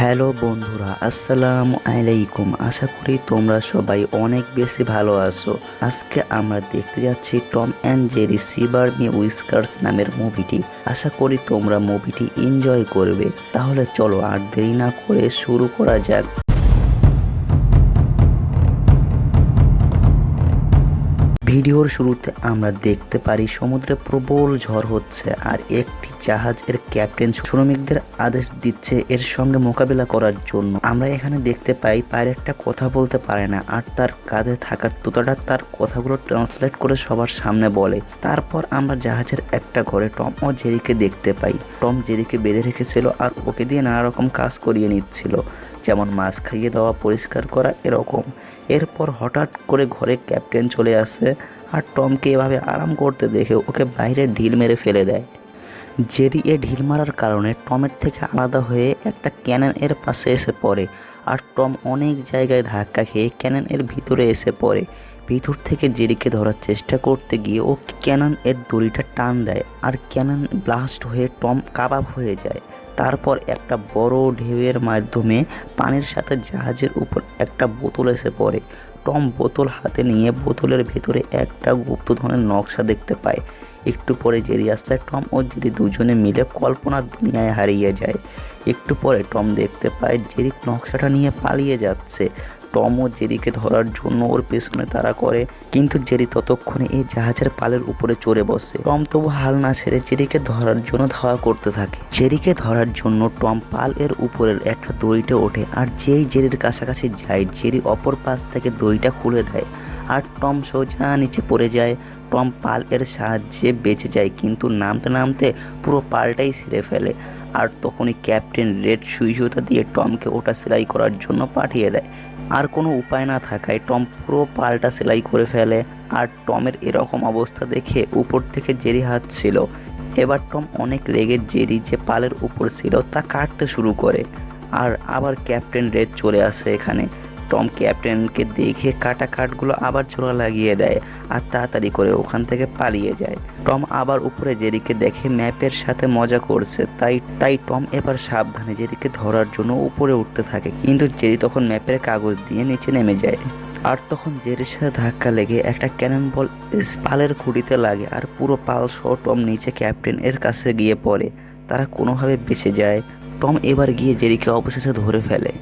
Hello বন্ধুরা, আসসালাম আলাইকুম। আশা করি তোমরা সবাই অনেক বেশি ভালো আছো। আজকে আমরা দেখতে যাচ্ছি Tom and Jerry shiver me whiskers নামের মুভিটি। আশা করি তোমরা মুভিটি এনজয় করবে। তাহলে চলো আর দেরি না করে শুরু করা যাক। ভিডিওর শুরুতে আমরা দেখতে পারি সমুদ্রে প্রবল ঝড় হচ্ছে আর একটি জাহাজের ক্যাপ্টেন শ্রমিকদের আদেশ দিচ্ছে এর সঙ্গে মোকাবিলা করার জন্য। আমরা এখানে দেখতে পাই পাইরেটটা কথা বলতে পারে না আর তার কাঁধে থাকা তোতাটা তার কথাগুলো ট্রান্সলেট করে সবার সামনে বলে। তারপর আমরা জাহাজের একটা ঘরে টম ও জেরিকে দেখতে পাই। টম জেরিকে বেঁধে রেখেছিল আর ওকে দিয়ে নানা রকম কাজ করিয়ে নিচ্ছিল। যেমন মাছ খাইয়ে দেওয়া, পরিষ্কার করা এরকম। এরপর হঠাৎ করে ঘরে ক্যাপ্টেন চলে আসে আর টমকে এভাবে আরাম করতে দেখে ওকে বাইরে ঢিল মেরে ফেলে দেয়। জেরি এ ঢিল মারার কারণে টমের থেকে আলাদা হয়ে একটা ক্যানন এর পাশে এসে পড়ে আর টম অনেক জায়গায় ধাক্কা খেয়ে ক্যানন এর ভিতরে এসে পড়ে। ভিতর থেকে জেরিকে ধরার চেষ্টা করতে গিয়ে ও ক্যানন এর দড়িটা টান দেয় আর ক্যানন ব্লাস্ট হয়ে টম কাবাব হয়ে যায়। তারপর একটা বড় ঢেউয়ের মাধ্যমে পানির সাথে জাহাজের উপর একটা বোতল এসে পড়ে। টম বোতল হাতে নিয়ে বোতলের ভেতরে একটা গুপ্ত ধরনের নকশা দেখতে পায়। একটু পরে জেরি আসতে টম ও জেরি দুজনে মিলে কল্পনার দুনিয়ায় হারিয়ে যায়। একটু পরে টম দেখতে পায় জেরি নকশাটা নিয়ে পালিয়ে যাচ্ছে। টম ও জেরিকে ধরার জন্য ওর পেছনে তারা করে। কিন্তু জেরি ততক্ষণে এই জাহাজের পালের উপরে চড়ে বসে। টম তবু হাল না ছেড়ে জেরিকে ধরার জন্য ধাওয়া করতে থাকে। জেরিকে ধরার জন্য টম পাল এর উপরের একটা দড়িতে ওঠে আর যেই জেরির কাছাকাছি যায়, জেরি অপর পাশ থেকে দড়িটা খুলে দেয় আর টম সোজা নিচে পড়ে যায়। টম পাল এর সাহায্যে বেঁচে যায় কিন্তু নামতে নামতে পুরো পালটাই ছিঁড়ে ফেলে আর তখনই ক্যাপ্টেন রেড সুই দিয়ে টমকে ওটা সেলাই করার জন্য পাঠিয়ে দেয়। আর কোনো উপায় না থাকায় টম পুরো পাল্টা সেলাই করে ফেলে আর টমের এরকম অবস্থা দেখে উপর থেকে জেরি হাত ছিল। এবার টম অনেক রেগে জেরি যে পালের উপর ছিল তা কাটতে শুরু করে। আর আবার ক্যাপ্টেন রেড চলে আসে এখানে। টম ক্যাপ্টেনকে দেখে কাটা কাঠগুলো আবার জোড়া লাগিয়ে দেয় আর তাড়াতাড়ি করে ওখান থেকে পালিয়ে যায়। টম আবার উপরে জেরিকে দেখে ম্যাপের সাথে মজা করছে, তাই তাই টম এবার সাবধানে জেরিকে ধরার জন্য উপরে উঠতে থাকে। কিন্তু জেরি তখন ম্যাপের কাগজ দিয়ে নিচে নেমে যায় আর তখন জেরির সাথে ধাক্কা লেগে একটা ক্যানন বল পালের খুঁটিতে লাগে আর পুরো পাল সহ টম নিচে ক্যাপ্টেন এর কাছে গিয়ে পড়ে। তারা কোনোভাবে বেঁচে যায়। টম এবার গিয়ে জেরিকে অবশেষে ধরে ফেলে।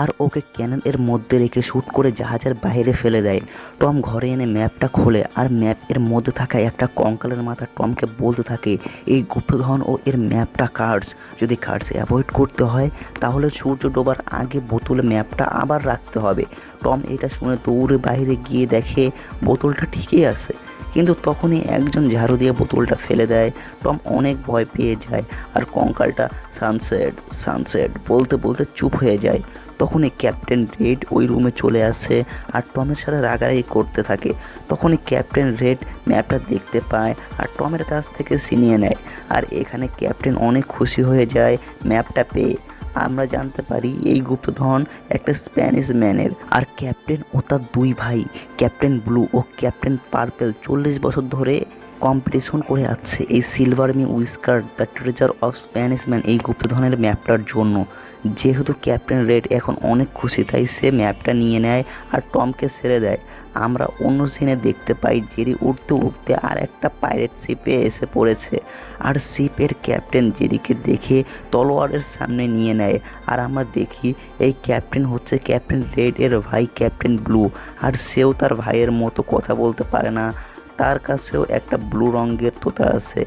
আর ওকে ক্যানন এর মধ্যে রেখে শ্যুট করে জাহাজের বাইরে ফেলে দেয়। টম ঘরে এনে ম্যাপটা খোলে আর ম্যাপ এর মধ্যে থাকা একটা কঙ্কালের মাথা টমকে বলতে থাকে, এই গুপ্তধন ও এর ম্যাপটা কার্ডস। যদি কার্ডস অ্যাভয়েড করতে হয়, তাহলে সূর্য ডোবার আগে বোতলে ম্যাপটা আবার রাখতে হবে। টম এটা শুনে দৌড়ে বাইরে গিয়ে দেখে বোতলটা ঠিকই আছে। কিন্তু তখনই একজন ঝাড়ু দিয়ে বোতলটা ফেলে দেয়। টম অনেক ভয় পেয়ে যায় আর কঙ্কালটা সানসেট সানসেট বলতে বলতে চুপ হয়ে যায়। তখনই ক্যাপ্টেন রেড ওই রুমে চলে আসে আর টমের সাথে রাগারাগি করতে থাকে। তখনই ক্যাপ্টেন রেড ম্যাপটা দেখতে পায় আর টমের কাছ থেকে ছিনিয়ে নেয়। আর এখানে ক্যাপ্টেন অনেক খুশি হয়ে যায় ম্যাপটা পেয়ে। আমরা জানতে পারি এই গুপ্তধন একটা স্প্যানিশ ম্যানের। আর ক্যাপ্টেন ও তার দুই ভাই, ক্যাপ্টেন ব্লু ও ক্যাপ্টেন পার্পেল, চল্লিশ বছর ধরে কম্পিটিশন করে আসছে এই silver me whisker the treasure of Spanish man এই গুপ্তধনের ম্যাপটার জন্য। যেহেতু ক্যাপ্টেন রেড এখন অনেক খুশি, তাই সে ম্যাপটা নিয়ে নেয় আর টমকে ছেড়ে দেয়। আমরা অন্য সিনে দেখতে পাই জেরি উঠতে উঠতে আর একটা পাইরেট শিপে এসে পড়েছে। আর শিপের ক্যাপ্টেন জেরিকে দেখে তলোয়ারের সামনে নিয়ে নেয়। আর আমরা দেখি এই ক্যাপ্টেন হচ্ছে ক্যাপ্টেন রেড এর ভাই ক্যাপ্টেন ব্লু আর সেও তার ভাইয়ের মতো কথা বলতে পারে না। তার কাছেও একটা ব্লু রঙের তোতা আছে।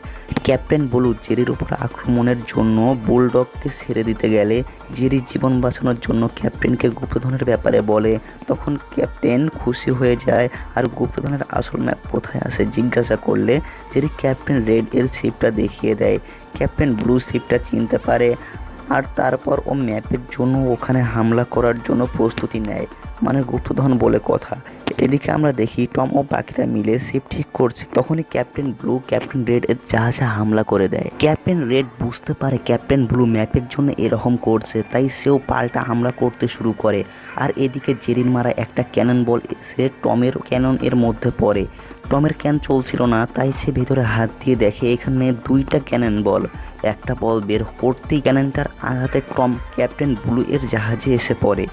ক্যাপ্টেন ব্লু জেরির উপর আক্রমণের জন্য বুলডগকে ছেড়ে দিতে গেলে জেরি জীবন বাঁচানোর জন্য ক্যাপ্টেনকে গুপ্তধনের ব্যাপারে বলে। তখন ক্যাপ্টেন খুশি হয়ে যায় আর গুপ্তধনের আসল ম্যাপ কোথায় আছে জিজ্ঞাসা করলে জেরি ক্যাপ্টেন রেড এর শিপটা দেখিয়ে দেয়। ক্যাপ্টেন ব্লু শিপটা চিনতে পারে আর তারপর ও ম্যাপের জন্য ওখানে হামলা করার জন্য প্রস্তুতি নেয়। মানে গুপ্তধন বলে কথা। এদিকে আমরা দেখি টম ও বাকিরা মিলে শিপ ঠিক করছে। তখনই ক্যাপ্টেন ব্লু, ক্যাপ্টেন রেড এর জাহাজে হামলা করে দেয়। ক্যাপ্টেন রেড বুঝতে পারে ক্যাপ্টেন ব্লু ম্যাপের জন্য এরকম করছে, তাই সেও পাল্টা হামলা করতে শুরু করে। আর এদিকে জেরিন মারা একটা ক্যানন বল এসে টমের ক্যানন এর মধ্যে পড়ে। টমের ক্যান চলছিল না, তাই সে ভেতরে হাত দিয়ে দেখে এখানে দুইটা ক্যানন বল একটা বল বের করতেই ক্যাননটার আঘাতে টম, ক্যাপ্টেন ব্লু এর জাহাজে এসে পড়ে।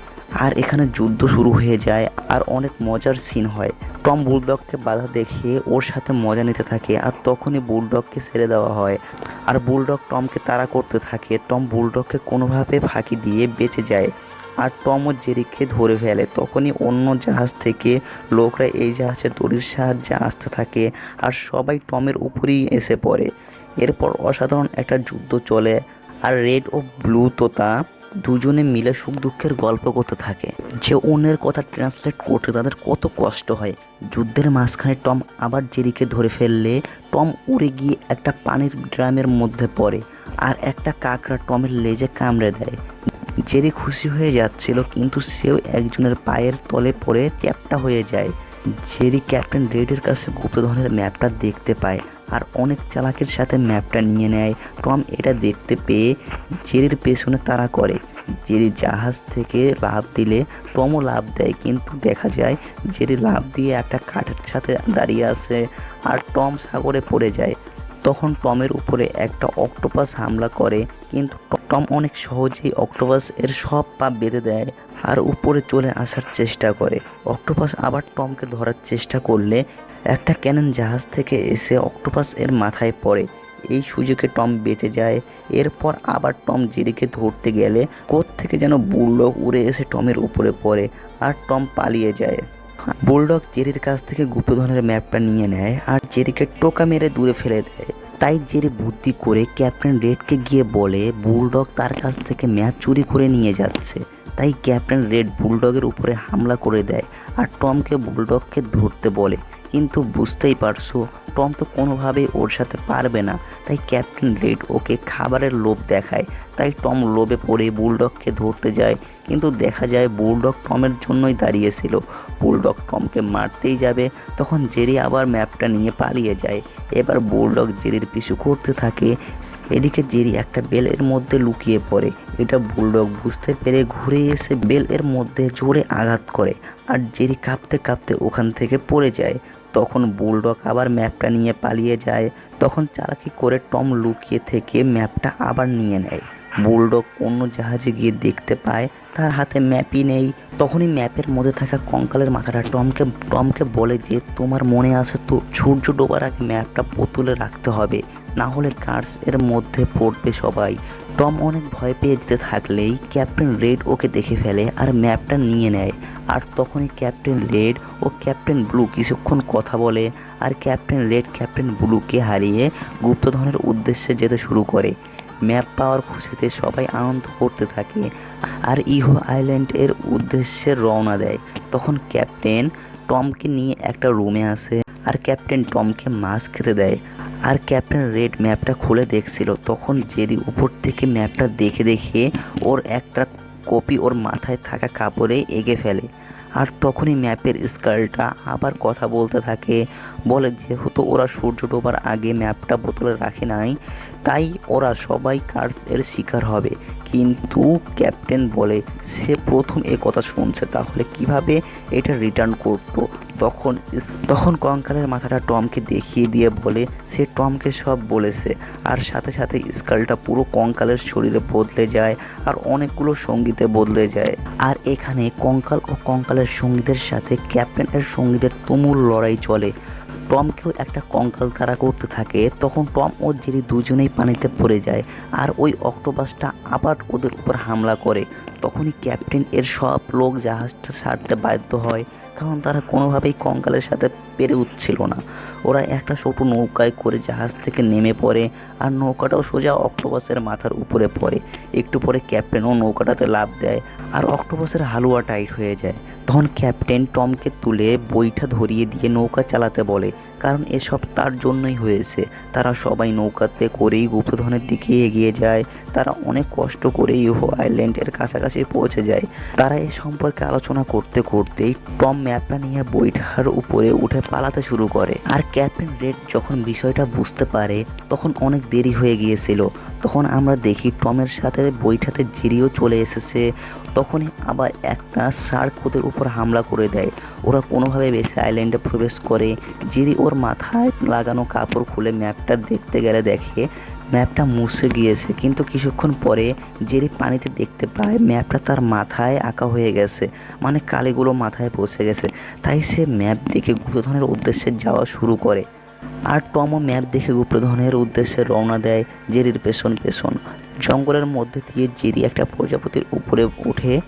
আর এখানে যুদ্ধ শুরু হয়ে যায় আর অনেক মজার সিন হয়। টম বুলডগকে বাধা দেখিয়ে ওর সাথে মজা নিতে থাকে আর তখনই বুলডগকে ছেড়ে দেওয়া হয়। আর বুলডগ টমকে তাড়া করতে থাকে, টম বুলডগকে কোনোভাবে ফাঁকি দিয়ে বেঁচে যায় আর টম ও জেরিকে ধরে ফেলে। তখনই অন্য জাহাজ থেকে লোকরা এই জাহাজে দড়ির সাহায্যে আসতে থাকে আর সবাই টমের উপরেই এসে পড়ে। এরপর অসাধারণ একটা যুদ্ধ চলে আর রেড ও ব্লু তোতা দুজনে মিলে সুখ দুঃখের গল্প করতে থাকে। যে অন্যের কথা ট্রান্সলেট করতে তাদের কত কষ্ট হয়। যুদ্ধের মাঝখানে টম আবার জেরিকে ধরে ফেললে টম উড়ে গিয়ে একটা পানির ড্রামের মধ্যে পড়ে আর একটা কাকড়া টমের লেজে কামড়ে দেয়। জেরি খুশি হয়ে যাচ্ছিল কিন্তু সেও একজনের পায়ের তলে পড়ে চ্যাপটা হয়ে যায়। জেরি ক্যাপ্টেন রেডের কাছে গুপ্তধনের ম্যাপটা দেখতে পায় আর অনেক চালাকের সাথে ম্যাপটা নিয়ে নেয়। টম এটা দেখতে পেয়ে জেরির পেছনে তারা করে। জেরি জাহাজ থেকে লাভ দিলে টমও লাভ দেয়, কিন্তু দেখা যায় জেরি লাভ দিয়ে একটা কাঠের সাথে দাঁড়িয়ে আছে আর টম সাগরে পড়ে যায়। তখন টমের উপরে একটা অক্টোপাস হামলা করে, কিন্তু টম অনেক সহজেই অক্টোপাস এর সব পাপ বেঁধে দেয় আর উপরে চলে আসার চেষ্টা করে। অক্টোপাস আবার টমকে ধরার চেষ্টা করলে একটা ক্যানন জাহাজ থেকে এসে অক্টোপাস এর মাথায় পড়ে। এই সুযোগে টম বেঁচে যায়। এরপর আবার টম জেরিকে ধরতে গেলে থেকে যেন বুলডগ উড়ে এসে টমের উপরে পড়ে আর টম পালিয়ে যায়। বুলডগ জেরির কাছ থেকে গুপ্তধনের ম্যাপটা নিয়ে নেয় আর জেরিকে টোকা মেরে দূরে ফেলে দেয়। তাই জেরি বুদ্ধি করে ক্যাপ্টেন রেডকে গিয়ে বলে, বুলডগ তার কাছ থেকে ম্যাপ চুরি করে নিয়ে যাচ্ছে। তাই ক্যাপ্টেন রেড বুলডগের উপরে হামলা করে দেয় আর টমকে বুলডগকে ধরতে বলে। কিন্তু বুঝতেই পারছ, টম তো কোনোভাবেই ওর সাথে পারবে না। তাই ক্যাপ্টেন রেড ওকে খাবারের লোভ দেখায়। তাই টম লোভে পড়ে বুলডগকে ধরতে যায়। কিন্তু দেখা যায় বুলডগ টমের জন্যই দাঁড়িয়েছিল। বুলডগ টমকে মারতেই যাবে, তখন জেরি আবার ম্যাপটা নিয়ে পালিয়ে যায়। এবার বুলডগ জেরির পিছু করতে থাকে। এদিকে জেরি একটা বেলের মধ্যে লুকিয়ে পড়ে। এটা বুলডগ বুঝতে পেরে ঘুরে এসে বেল এর মধ্যে জোরে আঘাত করে। আর জেরি কাঁপতে কাঁপতে ওখান থেকে পড়ে যায়। তখন বুলডগ আবার ম্যাপটা নিয়ে পালিয়ে যায়। তখন চালাকি করে টম লুকিয়ে থেকে ম্যাপটা আবার নিয়ে নেয়। বুলডগ অন্য জাহাজে গিয়ে দেখতে পায়, তার হাতে ম্যাপই নেই। তখনই ম্যাপের মধ্যে থাকা কঙ্কালের মাথাটা টমকে টমকে বলে যে, তোমার মনে আছে তো, সূর্য ডোবার আগে ম্যাপটা বোতলে রাখতে হবে। না হলে গার্ডস এর মধ্যে পড়বে সবাই। টম অনেক ভয় পেয়ে যেতে থাকলেই ক্যাপ্টেন রেড ওকে দেখে ফেলে আর ম্যাপটা নিয়ে নেয়। আর তখনই ক্যাপ্টেন রেড ও ক্যাপ্টেন ব্লু কিছুক্ষণ কথা বলে আর ক্যাপ্টেন রেড, ক্যাপ্টেন ব্লুকে হারিয়ে গুপ্তধনের উদ্দেশ্যে যেতে শুরু করে। ম্যাপ পাওয়ার খুশিতে সবাই আনন্দ করতে থাকে আর ইহো আইল্যান্ড এর উদ্দেশ্যে রওনা দেয়। তখন ক্যাপ্টেন টমকে নিয়ে একটা রুমে আসে আর ক্যাপ্টেন টমকে মাছ খেতে দেয়। আর ক্যাপ্টেন রেড ম্যাপটা খুলে দেখছিল। তখন জেরি উপর থেকে ম্যাপটা দেখে দেখে ওর একটা কপি ওর মাথায় থাকা কাপড়ে এগে ফেলে। আর তখনই ম্যাপের স্কালটা আবার কথা বলতে থাকে। বলে যেহেতু ওরা সূর্য ডোবার আগে ম্যাপটা বোতলে রাখে নাই, তাই ওরা সবাই কার্স এর শিকার হবে। কিন্তু ক্যাপ্টেন বলে, সে প্রথম এ কথা শুনছে, তাহলে কীভাবে এটা রিটার্ন করতো? তখন তখন কঙ্কালের মাথাটা টমকে দেখিয়ে দিয়ে বলে, সে টমকে সব বলেছে, আর সাথে সাথে স্কালটা পুরো কঙ্কালের শরীরে বদলে যায়, আর অনেকগুলো সঙ্গীতে বদলে যায়। আর এখানে কঙ্কাল ও কঙ্কালের সঙ্গীদের সাথে ক্যাপ্টেনের সঙ্গীদের তুমুল লড়াই চলে। টমকেও একটা কঙ্কাল তারা করতে থাকে, তখন টম ও জেরি দুজনেই পানিতে পড়ে যায় আর ওই অক্টোপাসটা আবার ওদের উপর হামলা করে। তখনই ক্যাপ্টেন এর সব লোক জাহাজটা ছাড়তে বাধ্য হয়, কারণ তারা কোনোভাবেই কঙ্কালের সাথে পেরে উঠছিল না। ওরা একটা ছোট নৌকায় করে জাহাজ থেকে নেমে পড়ে আর নৌকাটাও সোজা অক্টোপাসের মাথার উপরে পড়ে। একটু পরে ক্যাপ্টেনও নৌকাটাতে লাভ দেয় আর অক্টোপাসের হালুয়া টাইট হয়ে যায়। তখন ক্যাপ্টেন টমকে তুলে বৈঠা ধরিয়ে দিয়ে নৌকা চালাতে বলে। কারণ এসব তার জন্যই হয়েছে। তারা সবাই নৌকাতে করেই গুপ্তধনের দিকে এগিয়ে যায়। তারা অনেক কষ্ট করে ইউহো আইল্যান্ডের কাছাকাছি পৌঁছে যায়। তারা এ সম্পর্কে আলোচনা করতে করতেই টম ম্যাপটা নিয়ে বইটার উপরে উঠে পালাতে শুরু করে। আর ক্যাপ্টেন রেড যখন বিষয়টা বুঝতে পারে, তখন অনেক দেরি হয়ে গিয়েছিল। তখন আমরা দেখি টমের সাথে বইটাতে জিরিও চলে এসেছে। তখনই আবার একটা শার্ক ওদের উপর হামলা করে দেয়। ওরা কোনোভাবে বেশি আইল্যান্ডে প্রবেশ করে। জিরি ওর মাথায় লাগানো কাপড় খুলে ম্যাপটা দেখতে গেলে দেখে ম্যাপটা মুছে গিয়েছে। কিন্তু কিছুক্ষণ পরে জেরি পানিতে দেখতে পায় ম্যাপটা তার মাথায় আঁকা হয়ে গেছে মানে কালিগুলো মাথায় বসে গেছে। তাই সে ম্যাপ দেখে গুপ্তধনের উদ্দেশ্যে যাওয়া শুরু করে। আর টমও ম্যাপ দেখে গুপ্তধনের উদ্দেশ্যে রওনা দেয় জেরির পেছন পেছন। জঙ্গলের মধ্যে দিয়ে জেরি একটা প্রজাপতির উপরে উঠে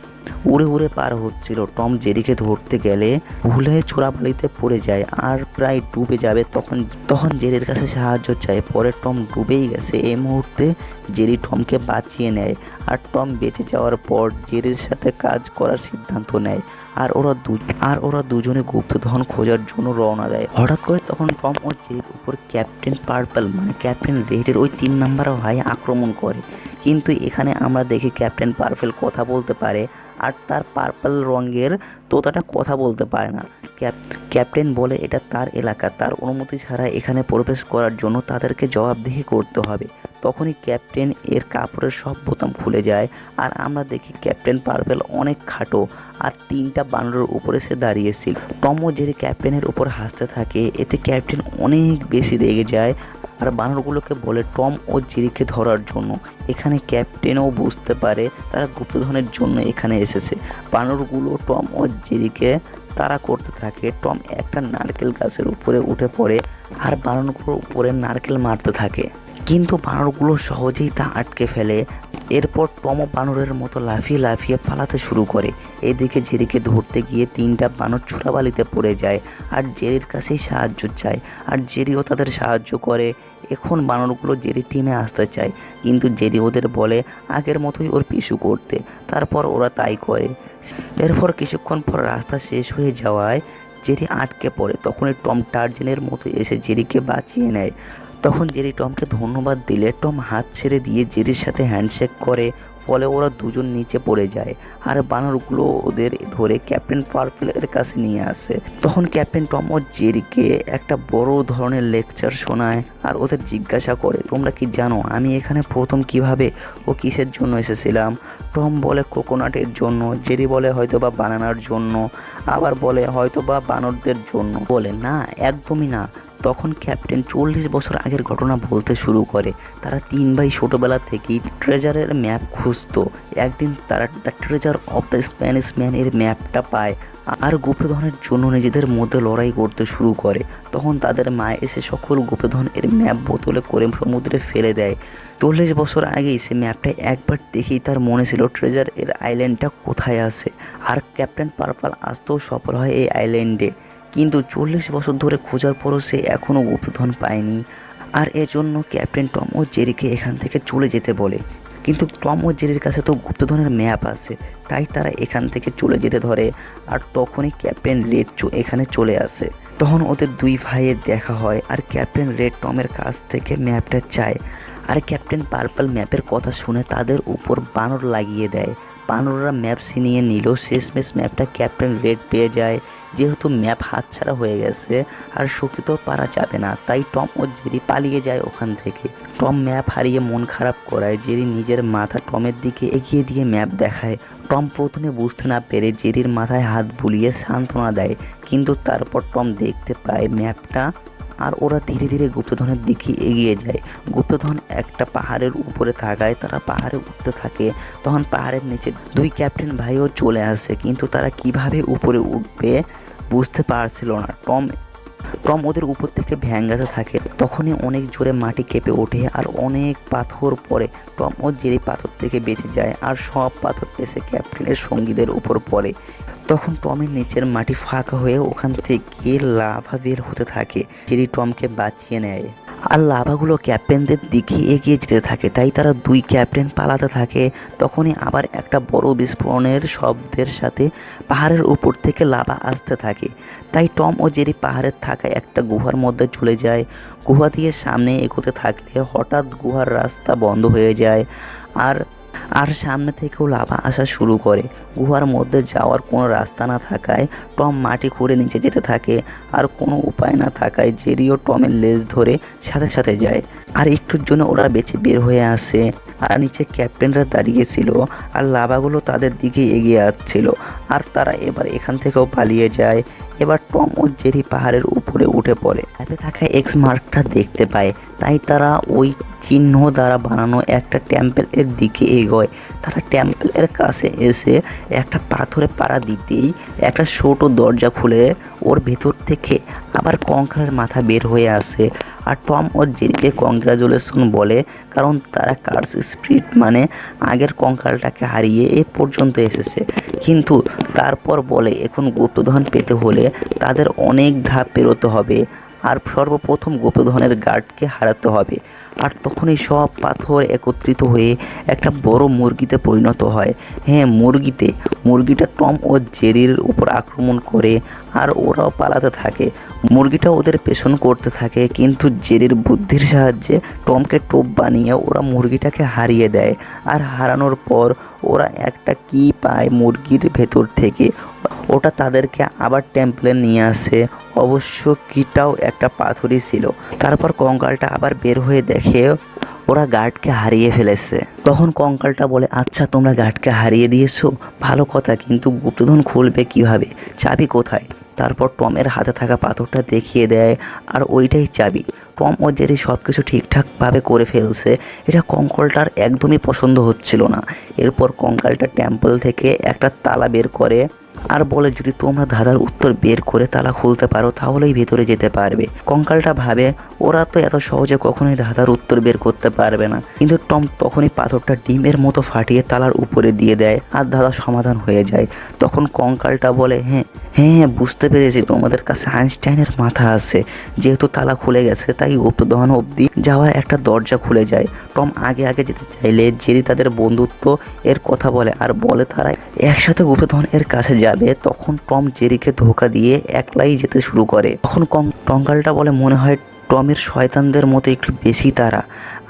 উড়ে উড়ে পার হচ্ছিল। টম জেরিকে ধরতে গেলে ভুলে চোরাবালিতে পড়ে যায় আর প্রায় ডুবে যাবে তখন তখন জেরির কাছে সাহায্য চায়। পরে টম ডুবেই গেছে। এই মুহূর্তে জেরি টমকে বাঁচিয়ে নেয় আর টম বেঁচে যাওয়ার পর জেরির সাথে কাজ করার সিদ্ধান্ত নেয়। আর ওরা দু, আর ওরা দুজনে গুপ্তধন খোঁজার জন্য রওনা দেয়। হঠাৎ করে তখন টম ও জেরির উপর ক্যাপ্টেন পার্পল মানে ক্যাপ্টেন রেডের ওই তিন নাম্বার ভাই আক্রমণ করে। কিন্তু এখানে আমরা দেখি ক্যাপ্টেন পার্পেল কথা বলতে পারে আর তার পার্পল রঙের তোতাটা কথা বলতে পারে না। ক্যাপ্টেন বলে এটা তার এলাকা। তার অনুমতি ছাড়া এখানে প্রবেশ করার জন্য তাদেরকে জবাবদিহি করতে হবে। তখনই ক্যাপ্টেন এর কাপড়ের সব বোতাম খুলে যায় আর আমরা দেখি ক্যাপ্টেন পার্পেল অনেক খাটো আর তিনটা বানরের উপরে সে দাঁড়িয়েছিল। টমও জেরে ক্যাপ্টেনের উপর হাসতে থাকে, এতে ক্যাপ্টেন অনেক বেশি রেগে যায় আর বানরগুলোকে বলে টম ও জেরিকে ধরার জন্য। এখানে ক্যাপ্টেনও বুঝতে পারে তারা গুপ্তধনের জন্য এখানে এসেছে। বানরগুলো টম ও জেরিকে তারা করতে থাকে। টম একটা নারকেল গাছের উপরে উঠে পড়ে আর বানরগুলোর উপরে নারকেল মারতে থাকে। কিন্তু বানরগুলো সহজেই তা আটকে ফেলে। এরপর টম বানরের মতো লাফিয়ে লাফিয়ে পালাতে শুরু করে। এদিকে জেরিকে ধরতে গিয়ে তিনটা বানর চূড়াবালিতে পড়ে যায় আর জেরির কাছেই সাহায্য চায় আর জেরিও তাদের সাহায্য করে। এখন বানরগুলো জেরি টিমে আসতে চায়, কিন্তু জেরি ওদের বলে, আগের মতোই ওর পিছু করতে। তারপর ওরা তাই করে। এরপর কিছুক্ষণ পর রাস্তা শেষ হয়ে যাওয়ায় জেরি আটকে পড়ে। তখনই টম টার্জেনের মতো এসে জেরিকে বাঁচিয়ে নেয়। তখন জেরি টমকে ধন্যবাদ দিলে টম হাত ছেড়ে দিয়ে জেরির সাথে হ্যান্ডশেক করে ফলে ওরা দুজন নিচে পড়ে যায় আর বানরগুলো ওদের ধরে ক্যাপ্টেন পার্পেলের কাছে নিয়ে আসে। তখন ক্যাপ্টেন টম ও জেরিকে একটা বড় ধরনের লেকচার শোনায় আর ওদের জিজ্ঞাসা করে, তোমরা কি জানো আমি এখানে প্রথম কীভাবে ও কিসের জন্য এসেছিলাম? টম বলে, কোকোনাটের জন্য। জেরি বলে হয়তো বা বানানোর জন্য। আবার বলে হয়তো বা বানরদের জন্য। বলে, না, একদমই না। তখন ক্যাপ্টেন চল্লিশ বছর আগের ঘটনা বলতে শুরু করে। তারা তিন ভাই ছোটোবেলা থেকেই ট্রেজারের ম্যাপ খুঁজতো। একদিন তারা treasure of the Spanish man এর ম্যাপটা পায় আর গুপ্তধনের জন্য নিজেদের মধ্যে লড়াই করতে শুরু করে। তখন তাদের মা এসে সকল গুপ্তধন এর ম্যাপ বোতলে করে সমুদ্রে ফেলে দেয়। চল্লিশ বছর আগেই সে ম্যাপটা একবার দেখেই তার মনে ছিল ট্রেজার এর আইল্যান্ডটা কোথায় আছে। আর ক্যাপ্টেন পার্পাল আসতেও সফল হয় এই আইল্যান্ডে কিন্তু চল্লিশ বছর ধরে খোঁজার পরও সে এখনও গুপ্তধন পায়নি। আর এজন্য ক্যাপ্টেন টম ও জেরিকে এখান থেকে চলে যেতে বলে। কিন্তু টম ও জেরির কাছে তো গুপ্তধনের ম্যাপ আছে, তাই তারা এখান থেকে চলে যেতে ধরে। আর তখনই ক্যাপ্টেন রেড এখানে চলে আসে। তখন ওদের দুই ভাইয়ের দেখা হয়, আর ক্যাপ্টেন রেড টমের কাছ থেকে ম্যাপটা চায়। আর ক্যাপ্টেন পার্পল ম্যাপের কথা শুনে তাদের উপর বানর লাগিয়ে দেয়। বানররা ম্যাপ ছিনিয়ে নিল শেষমেশ ম্যাপটা ক্যাপ্টেন রেড পেয়ে যায়। যেহেতু ম্যাপ হাতছাড়া হয়ে গেছে, আর শুকিতেও পারা যাবে না, তাই টম ও জেরি পালিয়ে যায় ওখান থেকে। টম ম্যাপ হারিয়ে মন খারাপ করায়, জেরি নিজের মাথা টমের দিকে এগিয়ে দিয়ে ম্যাপ দেখায়। টম প্রথমে বুঝতে না পেরে জেরির মাথায় হাত বুলিয়ে সান্ত্বনা দেয়, কিন্তু তারপর টম দেখতে পায় ম্যাপটা, আর ওরা ধীরে ধীরে গুপ্তধনের দিকে এগিয়ে যায়। গুপ্তধন একটা পাহাড়ের উপরে থাকায় তারা পাহাড়ে উঠতে থাকে। তখন পাহাড়ের নিচে দুই ক্যাপ্টেন ভাইও চলে আসে, কিন্তু তারা কীভাবে উপরে উঠবে বুঝতে পারছিল না। টম টম ওদের উপর থেকে ভ্যাঙ্গাতে থাকে। তখনই অনেক জোরে মাটি কেঁপে ওঠে আর অনেক পাথর পড়ে। টম ও জেরি পাথর থেকে বেঁচে যায় আর সব পাথর এসে ক্যাপ্টেনের সঙ্গীদের উপর পড়ে। তখন টমের নিচের মাটি ফাঁকা হয়ে ওখান থেকে লাভা বের হতে থাকে। জেরি টমকে বাঁচিয়ে নেয়। আর লাভাগুলো ক্যাপ্টেনদের দিকে এগিয়ে যেতে থাকে, তাই তারা দুই ক্যাপ্টেন পালাতে থাকে। তখনই আবার একটা বড় বিস্ফোরণের শব্দের সাথে পাহাড়ের উপর থেকে লাভা আসতে থাকে। তাই টম ও জেরি পাহাড়ের থাকা একটা গুহার মধ্যে চলে যায়। গুহা দিয়ে সামনে এগোতে থাকলে হঠাৎ গুহার রাস্তা বন্ধ হয়ে যায়। আর আর সামনে থেকেও লাভা আসা শুরু করে। গুহার মধ্যে যাওয়ার কোনো রাস্তা না থাকায় টম মাটি খুঁড়ে নিচে যেতে থাকে আর কোনো উপায় না থাকায় জেরিও টমের লেজ ধরে সাথে সাথে যায় আর একটুর জন্য ওরা বেঁচে বের হয়ে আসে। আর নিচে ক্যাপ্টেনরা দাঁড়িয়েছিল আর লাভাগুলো তাদের দিকে এগিয়ে আসছিল আর তারা এবার এখান থেকেও পালিয়ে যায়। এবার টম ও জেরি পাহাড়ের উপরে উঠে পড়ে। ম্যাপে থাকা এক্স মার্কটা দেখতে পায়। তাই তারা ওই চিহ্ন দ্বারা বানানো একটা টেম্পল এর দিকে এগোয়। তারা টেম্পল এর কাছে এসে একটা পাথরে পাড়া দিতেই একটা ছোট দরজা খুলে ওর ভেতর থেকে আবার কঙ্কালের মাথা বের হয়ে আসে। আর টম ও জেরিকে কংগ্রাচুলেশন বলে, কারণ তারা কার্স স্পিরিট মানে আগের কঙ্কালটাকে হারিয়ে এ পর্যন্ত এসেছে। কিন্তু তারপর বলে, এখন গুপ্তধন পেতে হলে তাদের অনেক ধাপ পেরোতে হবে। আর সর্বপ্রথম গোপধনের গার্ডকে হারাতে হবে। আর তখনই সব পাথর একত্রিত হয়ে একটা বড় মুরগিতে পরিণত হয়। হ্যাঁ মুরগিতে। মুরগিটা টম ও জেরির উপর আক্রমণ করে আর ওরাও পালাতে থাকে। মুরগিটা ওদের পেছন করতে থাকে, কিন্তু জেরির বুদ্ধির সাহায্যে টমকে টোপ বানিয়ে ওরা মুরগিটাকে হারিয়ে দেয়। আর হারানোর পর ওরা একটা কি পায় মুরগির ভেতর থেকে, ওটা তাদেরকে আবার টেম্পলে নিয়ে আসে। অবশ্য কিটাও একটা পাথরই ছিল। তারপর কঙ্কালটা আবার বের হয়ে দেখে ওরা গার্ডকে হারিয়ে ফেলেছে। তখন কঙ্কালটা বলে আচ্ছা তোমরা গার্ডকে হারিয়ে দিয়েছ? ভালো কথা, কিন্তু গুপ্তধন খুলবে কীভাবে? চাবি কোথায়? তারপর টমের হাতে থাকা পাথরটা দেখিয়ে দেয়, আর ওইটাই চাবি। টম ও জেরি সব কিছু ঠিকঠাকভাবে করে ফেলছে। এটা কঙ্কালটার একদমই পছন্দ হচ্ছিল না। এরপর কঙ্কালটা টেম্পল থেকে একটা তালা বের করে আর বলে, যদি তোমরা ধাঁধার উত্তর বের করে তালা খুলতে পারো, তাহলেই ভেতরে যেতে পারবে। কঙ্কালটা ভাবে, ওরা তো এত সহজে কখনোই ধাঁধার উত্তর বের করতে পারবে না। কিন্তু টম তখনই পাথরটা ডিমের মতো ফাটিয়ে তালার উপরে দিয়ে দেয় আর ধাঁধা সমাধান হয়ে যায়। তখন কঙ্কালটা বলে হ্যাঁ হ্যাঁ হ্যাঁ বুঝতে পেরেছি। তোমাদের কাছে আইনস্টাইনের মাথা আছে। যেহেতু তালা খুলে গেছে, তাই উপদহন অবধি যাওয়ার একটা দরজা খুলে যায়। টম আগে আগে যেতে চাইলে, জেরি তাদের বন্ধুত্ব এর কথা বলে, আর বলে তারা একসাথে গুপ্তধন এর কাছে যাবে, তখন টম জেরিকে ধোকা দিয়ে একলাই যেতে শুরু করে। তখন কঙ্কালটা বলে, মনে হয় টমের শয়তানদের মতো একটু বেশি তারা।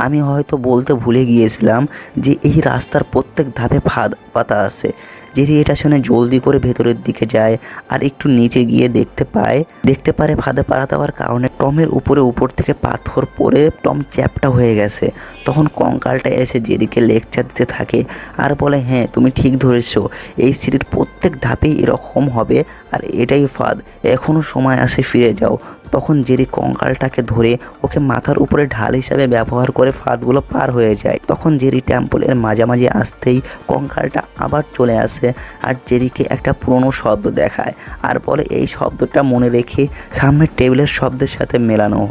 আমি হয়তো বলতে ভুলে গিয়েছিলাম যে, এই রাস্তার প্রত্যেক ধাপে ফাঁদ পাতা আছে। জেরি এটা শুনে জলদি করে ভেতরের দিকে যায় আর একটু নিচে গিয়ে দেখতে পায়। দেখতে পারে ফাঁদে পাড়া দেওয়ার কারণে টমের উপরে, উপর থেকে পাথর পড়ে টম চ্যাপটা হয়ে গেছে। তখন কঙ্কালটা এসে জেরিকে লেকচার দিতে থাকে আর বলে হ্যাঁ তুমি ঠিক ধরেছো। এই সিঁড়ির প্রত্যেক ধাপেই এরকম হবে আর এটাই ফাঁদ। এখনও সময় আসে ফিরে যাও। তখন জেরি কঙ্কালটাকে ধরে ওকে মাথার উপরে ঢাল হিসাবে ব্যবহার করে ফাঁদগুলো পার হয়ে যায়। তখন জেরি টেম্পলের মাঝামাঝি আসতেই কঙ্কালটা আবার চলে আসে আর জেরিকে একটা পুরনো শব্দ দেখায়। আর পরে এই শব্দটা মনে রেখে সামনের টেবিলের শব্দের সাথে মেলানো।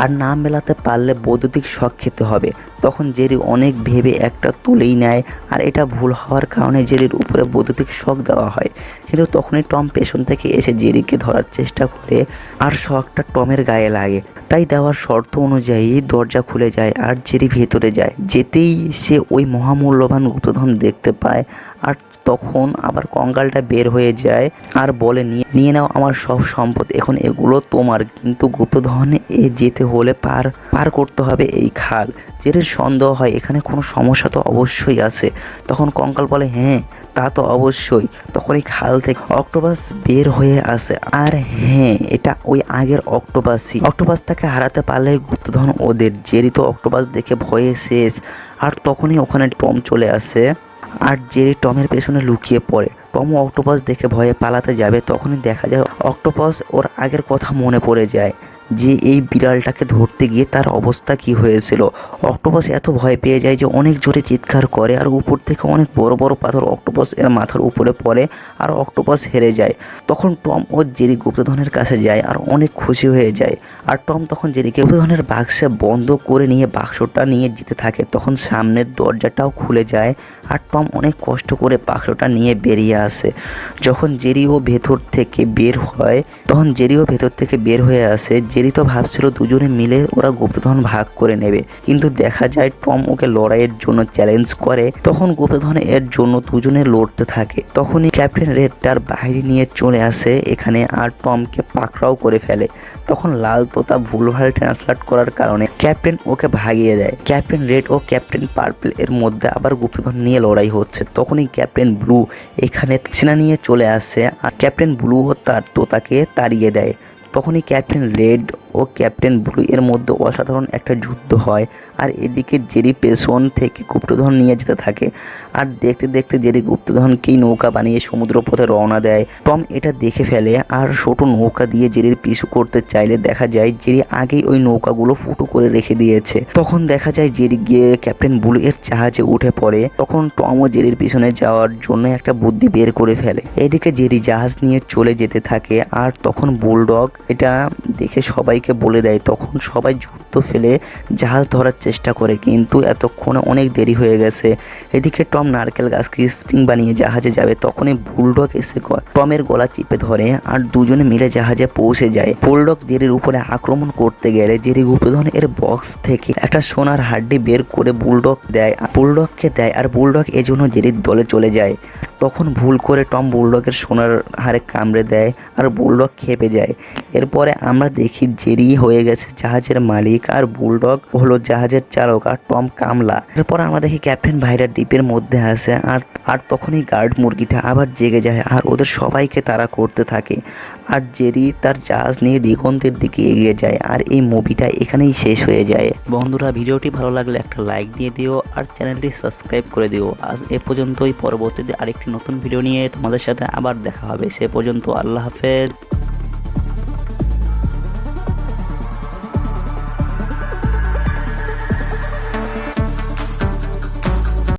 আর না মেলাতে পারলে বৈদ্যুতিক শখ খেতে হবে। তখন জেরি অনেক ভেবে একটা তুলেই নেয়, আর এটা ভুল হওয়ার কারণে জেরির উপরে বৈদ্যুতিক শখ দেওয়া হয়। কিন্তু তখনই টম পেছন থেকে এসে জেরিকে ধরার চেষ্টা করে, আর শখটা টমের গায়ে লাগে। তাই দেওয়ার শর্ত অনুযায়ী দরজা খুলে যায় আর জেরি ভেতরে যায়। যেতেই সে ওই মহামূল্যবান গুপ্তধন দেখতে পায়, আর তখন আবার কঙ্কালটা বের হয়ে যায় আর বলে, নিয়ে নিয়ে নাও আমার সব সম্পদ। এখন এগুলো তোমার। কিন্তু গুপ্তধনে এ যেতে হলে পার পার করতে হবে এই খাল। জেরের সন্দেহ হয়, এখানে কোনো সমস্যা তো অবশ্যই আছে। তখন কঙ্কাল বলে হ্যাঁ তা তো অবশ্যই। তখন এই খাল থেকে অক্টোপাস বের হয়ে আসে। আর হ্যাঁ এটা ওই আগের অক্টোপাসই। অক্টোপাস তাকে হারাতে পারলে গুপ্তধন ওদের। জেরি অক্টোপাস দেখে ভয়ে শেষ। আর তখনই ওখানে টম চলে আসে। আর জেরি টমের পেছনে লুকিয়ে পড়ে। টম অক্টোপাস দেখে ভয়ে পালাতে যাবে, তখনই দেখা যায় অক্টোপাস ওর আগের কথা মনে পড়ে যায়, যে এই বিড়ালটাকে ধরতে গিয়ে তার অবস্থা কি হয়েছিল। অক্টোপাস এত ভয় পেয়ে যায় যে অনেক জোরে চিৎকার করে আর উপর থেকে অনেক বড় বড় পাথর অক্টোপাস এর মাথার উপরে পড়ে আর অক্টোপাস হেরে যায়। তখন টম ও জেরি গুপ্তধনের কাছে যায় আর অনেক খুশি হয়ে যায়। আর টম তখন জেরিকে গুপ্তধনের বাক্সে বন্ধ করে নিয়ে বাক্সটা নিয়ে যেতে থাকে। তখন সামনের দরজাটাও খুলে যায় আর টম অনেক কষ্ট করে পাখড়টা নিয়ে বেরিয়ে আসে। যখন জেরিও ভেতর থেকে বের হয়, তখন জেরিও ভেতর থেকে বের হয়ে আসে। জেরি তো ভাবছিল দুজনে মিলে ওরা গুপ্তধন ভাগ করে নেবে। কিন্তু দেখা যায় টম ওকে লড়াইয়ের জন্য চ্যালেঞ্জ করে। তখন গুপ্তধন এর জন্য দুজনে লড়তে থাকে। তখনই ক্যাপ্টেন রেড তার বাইরে নিয়ে চলে আসে। এখানে আর টমকে পাকড়াও করে ফেলে। তখন লাল তোতা ভুলভাল ট্রান্সলেট করার কারণে ক্যাপ্টেন ওকে ভাগিয়ে দেয়। ক্যাপ্টেন রেড ও ক্যাপ্টেন পার্পল এর মধ্যে আবার গুপ্তধন নিয়ে লড়াই হচ্ছে। তখনই ক্যাপ্টেন ব্লু এখানে সেনা নিয়ে চলে আসে আর ক্যাপ্টেন ব্লুও তার তোতাকে তাড়িয়ে দেয়। তখনই ক্যাপ্টেন রেড ও ক্যাপ্টেন ব্লু এর মধ্যে অসাধারণ একটা যুদ্ধ হয়। আর এদিকে জেরি পেছন থেকে গুপ্তধন নিয়ে যেতে থাকে। আর দেখতে দেখতে জেরি গুপ্তধনকেই নৌকা বানিয়ে সমুদ্র পথে রওনা দেয়। টম এটা দেখে ফেলে, আর ছোট নৌকা দিয়ে জেরির পিছু করতে চাইলে দেখা যায় জেরি আগেই ওই নৌকাগুলো ফুটো করে রেখে দিয়েছে। তখন দেখা যায় জেরি গিয়ে ক্যাপ্টেন ব্লু এর জাহাজে উঠে পড়ে। তখন টম ও জেরির পিছনে যাওয়ার জন্য একটা বুদ্ধি বের করে ফেলে। এদিকে জেরি জাহাজ নিয়ে চলে যেতে থাকে, আর তখন বুলডগ এটা দেখে সবাইকে বলে দেয়, তখন সবাই যুদ্ধ ফেলে জাহাজ ধরার চেষ্টা করে। কিন্তু এতক্ষণে অনেক দেরি হয়ে গেছে। এদিকে টম নারকেল গাছকে স্প্রিং বানিয়ে জাহাজে যাবে, তখনই বুলডগ এসে টমের গলা চিপে ধরে আর দুজনে মিলে জাহাজে পৌঁছে যায়। বুলডগ জেরির উপরে আক্রমণ করতে গেলে জেরি গুপ্তধন এর বক্স থেকে একটা সোনার হাড্ডি বের করে বুলডগ দেয়, বুলডগকে দেয় আর বুলডগ এজন্য জেরির দলে চলে যায়। তখন ভুল করে টম বুলডগের সোনার হারে কামড়ে দেয় আর বুলডগ খেপে যায়। এরপরে আমরা দেখি জেরি হয়ে গেছে জাহাজের মালিক আর বুলডগ হলো জাহাজের চালক আর টম কামলা। এরপর আমরা দেখি ক্যাপ্টেন ভাইরা ডিপের মধ্যে আসে আর আর তখনই গার্ড মুরগিটা আবার জেগে যায় আর ওদের সবাইকে তারা করতে থাকে। আর জেরি তার জাহাজ নিয়ে দিগন্তের দিকে এগিয়ে যায় আর এই মুভিটা এখানেই শেষ হয়ে যায়। বন্ধুরা, ভিডিওটি ভালো লাগলে একটা লাইক দিয়ে দিও আর চ্যানেলটি সাবস্ক্রাইব করে দিও। আজ এ পর্যন্তই, পরবর্তীতে আরেকটি নতুন ভিডিও নিয়ে তোমাদের সাথে আবার দেখা হবে। সে পর্যন্ত আল্লাহ হাফেজ।